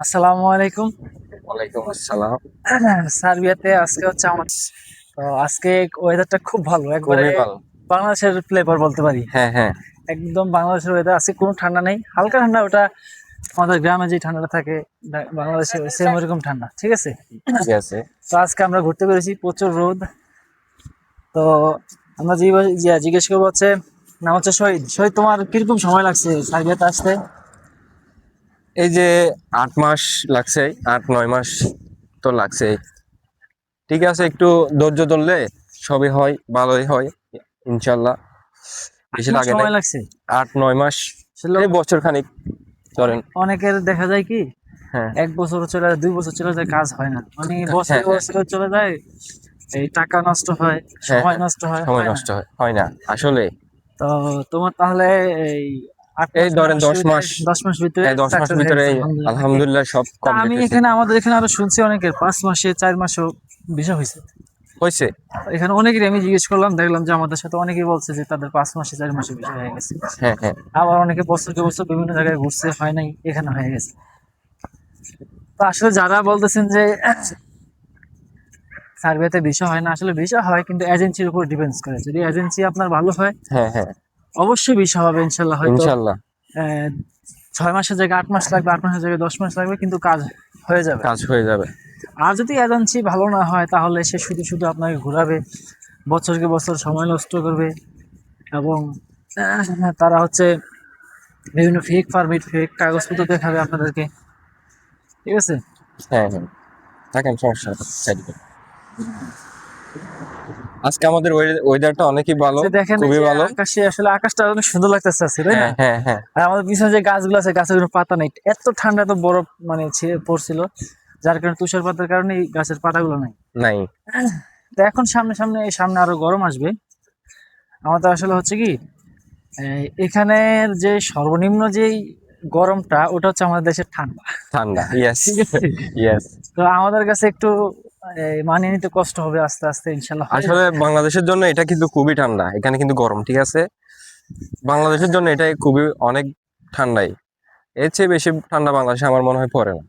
আসসালামু আলাইকুম। ওয়ালাইকুম আসসালাম। সার্বিয়াতে আজকে হচ্ছে আমার তো আজকে ওয়েদারটা খুব ভালো। একবারে বাংলাদেশের ফ্লেভার বলতে পারি। হ্যাঁ হ্যাঁ। একদম বাংলাদেশের ওয়েদার আজকে কোনো ঠান্ডা নেই। হালকা ঠান্ডা ওটা আমাদের গ্রামে যে ঠান্ডাটা থাকে বাংলাদেশে সেম ওরকম ঠান্ডা ঠিক আছে? ঠিক আছে। তো আজকে আমরা ঘুরতে পেরেছি প্রচুর রোদ। তো আমরা জিজ্ঞেস করব হচ্ছে নাম হচ্ছে শহীদ। শহীদ তোমার কীরকম সময় লাগছে সার্বিয়াতে আসতে? এই যে আট মাস লাগছে আট নয় মাস তো লাগছে। ঠিক আছে একটু ধৈর্য ধরলে সবই হয় ভালোই হয় ইনশাল্লাহ। বেশি লাগে না লাগছে? আট নয় মাস এই বছর খানিক ধরেন। অনেকের দেখা যায় কি হ্যাঁ। এক বছর চলে যায় দুই বছর চলে যায় কাজ হয় না। মানে বছর হ্যাঁ, হ্যাঁ। বছর চলে যায় এই টাকা নষ্ট হয় সময় নষ্ট হয় সময় নষ্ট হয় হয় না আসলে তো তোমার তাহলে এই এই ধরেন দশ মাস। দশ মাস ভিতরে দশ মাস ভিতরে আলহামদুলিল্লাহ। সব আমি এখানে আমাদের এখানে আরও শুনছি অনেকের পাঁচ মাসে চার মাসেও বিষয় হয়েছে। হয়েছে? এখানে অনেকেরই আমি জিজ্ঞেস করলাম দেখলাম যে আমাদের সাথে অনেকেই বলছে যে তাদের পাঁচ মাসে চার মাসে বিষয় হয়ে গেছে। হ্যাঁ হ্যাঁ। আবার অনেকে বছরকে বছর বিভিন্ন জায়গায় ঘুরছে হয় নাই এখানে হয়ে গেছে। তো আসলে যারা বলতেছেন যে সার্ভেতে বিষয় হয় না আসলে বিষয় হয় কিন্তু এজেন্সির উপর ডিপেন্ডস করে। যদি এজেন্সি আপনার ভালো হয় হ্যাঁ হ্যাঁ। অবশ্যই বিষয় হবে ইনশাল্লাহ। হয়তো ইনশাল্লাহ। ছয় মাসের জায়গায় আট মাস লাগবে আট মাসের জায়গায় দশ মাস লাগবে কিন্তু কাজ হয়ে যাবে। কাজ হয়ে যাবে। আর যদি এজেন্সি ভালো না হয় তাহলে সে শুধু শুধু আপনাকে ঘোরাবে বছরকে বছর সময় নষ্ট করবে এবং তারা হচ্ছে বিভিন্ন ফেক পারমিট ফেক কাগজপত্র দেখাবে আপনাদেরকে। ঠিক আছে? হ্যাঁ হ্যাঁ। থাকেন সমস্যা। আজকে আমাদের ওয়েদারটা অনেকই ভালো যে এই খুবই ভালো। আকাশে আসলে আকাশটা অনেক সুন্দর লাগতেছে আজকে, তাই না? হ্যাঁ হ্যাঁ হ্যাঁ। আর আমাদের পিছনে যে গাছগুলো আছে গাছের কোনো পাতা নেই। এত ঠান্ডা এত বরফ মানে পড়ছিল। যার কারণে তুষারপাতের কারণে এই গাছের পাতাগুলো নাই। নাই। তো এখন সামনে সামনে এই সামনে আরও গরম আসবে। আমাদের আসলে হচ্ছে কি এখানের যে সর্বনিম্ন যেই গরমটা ওটা হচ্ছে আমাদের দেশের ঠান্ডা। ঠান্ডা ইয়েস ঠিক আছে? ইয়েস তো আমাদের কাছে একটু মানিয়ে নিতে কষ্ট হবে আস্তে আস্তে, ইনশাল্লাহ। আসলে বাংলাদেশের জন্য এটা কিন্তু খুবই ঠান্ডা। এখানে কিন্তু গরম, ঠিক আছে? বাংলাদেশের জন্য এটা খুবই অনেক ঠান্ডাই। এর চেয়ে বেশি ঠান্ডা বাংলাদেশে আমার মনে হয় পড়ে না।